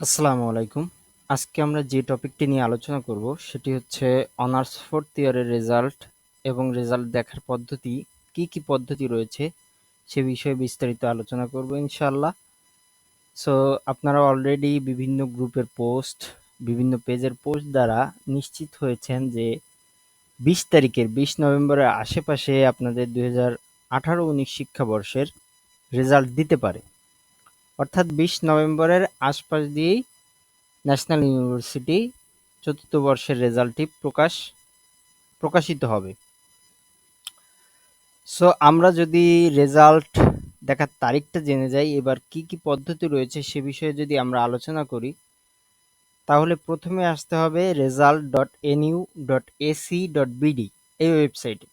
আসসালামু আলাইকুম। আজকে আমরা যে টপিকটি নিয়ে আলোচনা করব সেটি হচ্ছে অনার্স ফোর্থ ইয়ারের রেজাল্ট এবং রেজাল্ট দেখার পদ্ধতি, কি কি পদ্ধতি রয়েছে সে বিষয়ে বিস্তারিত আলোচনা করব ইনশাআল্লাহ। সো আপনারা অলরেডি বিভিন্ন গ্রুপের পোস্ট, বিভিন্ন পেজের পোস্ট দ্বারা নিশ্চিত হয়েছেন যে বিশ তারিখের, বিশ নভেম্বরের আশেপাশে আপনাদের দুই হাজার আঠারো উনিশ শিক্ষাবর্ষের রেজাল্ট দিতে পারে। অর্থাৎ বিশ নভেম্বরের আশপাশ দিয়েই ন্যাশনাল ইউনিভার্সিটি চতুর্থ বর্ষের রেজাল্টটি প্রকাশ, প্রকাশিত হবে। সো আমরা যদি রেজাল্ট দেখার তারিখটা জেনে যাই, এবার কি কি পদ্ধতি রয়েছে সে বিষয়ে যদি আমরা আলোচনা করি, তাহলে প্রথমে আসতে হবে result dot NU dot AC dot BD এই ওয়েবসাইটে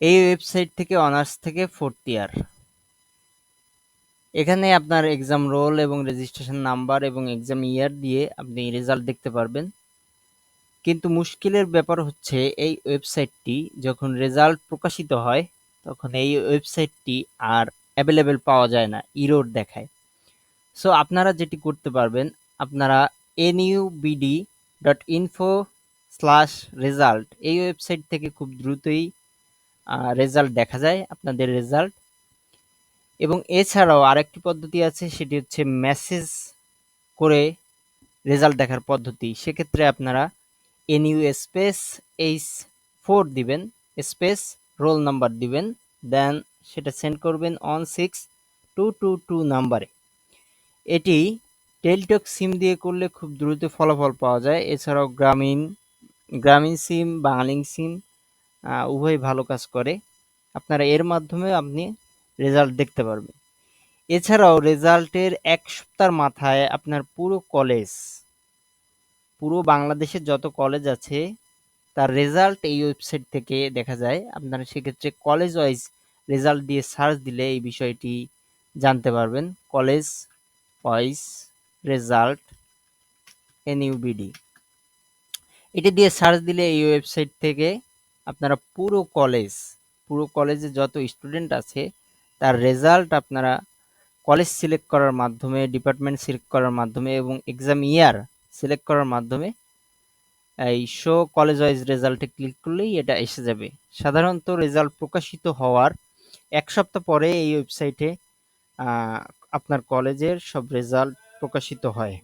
এই ওয়েবসাইট থেকে অনার্স থেকে ফোর্থ ইয়ার এখানে আপনার এক্সাম রোল এবং রেজিস্ট্রেশন নাম্বার এবং এক্সাম ইয়ার দিয়ে আপনি রেজাল্ট দেখতে পারবেন। কিন্তু মুশকিলের ব্যাপার হচ্ছে, এই ওয়েবসাইটটি যখন রেজাল্ট প্রকাশিত হয়, তখন এই ওয়েবসাইটটি আর অ্যাভেলেবেল পাওয়া যায় না ইরোর দেখায়। সো আপনারা যেটি করতে পারবেন, আপনারা NUBD dot info slash result এই ওয়েবসাইট থেকে খুব দ্রুতই রেজাল্ট দেখা যায়, আপনাদের রেজাল্ট এবং এছাড়াও আরেকটি পদ্ধতি আছে, সেটি হচ্ছে মেসেজ করে রেজাল্ট দেখার পদ্ধতি। সেক্ষেত্রে আপনারা এনইউ স্পেস এইচ ফোর দিবেন স্পেস রোল নাম্বার দিবেন দেন সেটা সেন্ড করবেন on six two two two নাম্বারে এটি টেলটক সিম দিয়ে করলে খুব দ্রুত ফলাফল পাওয়া যায়। এছাড়াও গ্রামীণ গ্রামীণ সিম বাংলিং সিম উভয় ভালো কাজ করে। আপনারা এর মাধ্যমে আপনি রেজাল্ট দেখতে পারবেন এছাড়াও রেজাল্টের এক সপ্তাহের মাথায় আপনার পুরো কলেজ পুরো বাংলাদেশের যত কলেজ আছে, তার রেজাল্ট এই ওয়েবসাইট থেকে দেখা যায়। আপনারা সেক্ষেত্রে কলেজ ওয়াইজ রেজাল্ট দিয়ে সার্চ দিলে এই বিষয়টি জানতে পারবেন। কলেজ ওয়াইজ রেজাল্ট এনইউবিডি এটি দিয়ে সার্চ দিলে এই ওয়েবসাইট থেকে আপনারা পুরো কলেজ পুরো কলেজে যত স্টুডেন্ট আছে তার রেজাল্ট আপনারা কলেজ সিলেক্ট করার মাধ্যমে ডিপার্টমেন্ট সিলেক্ট করার মাধ্যমে এবং এক্সাম ইয়ার সিলেক্ট করার মাধ্যমে এই শো কলেজ ওয়াইজ রেজাল্টে ক্লিক করলেই এটা এসে যাবে। সাধারণত রেজাল্ট প্রকাশিত হওয়ার এক সপ্তাহ পরে এই ওয়েবসাইটে আপনার কলেজের সব রেজাল্ট প্রকাশিত হয়।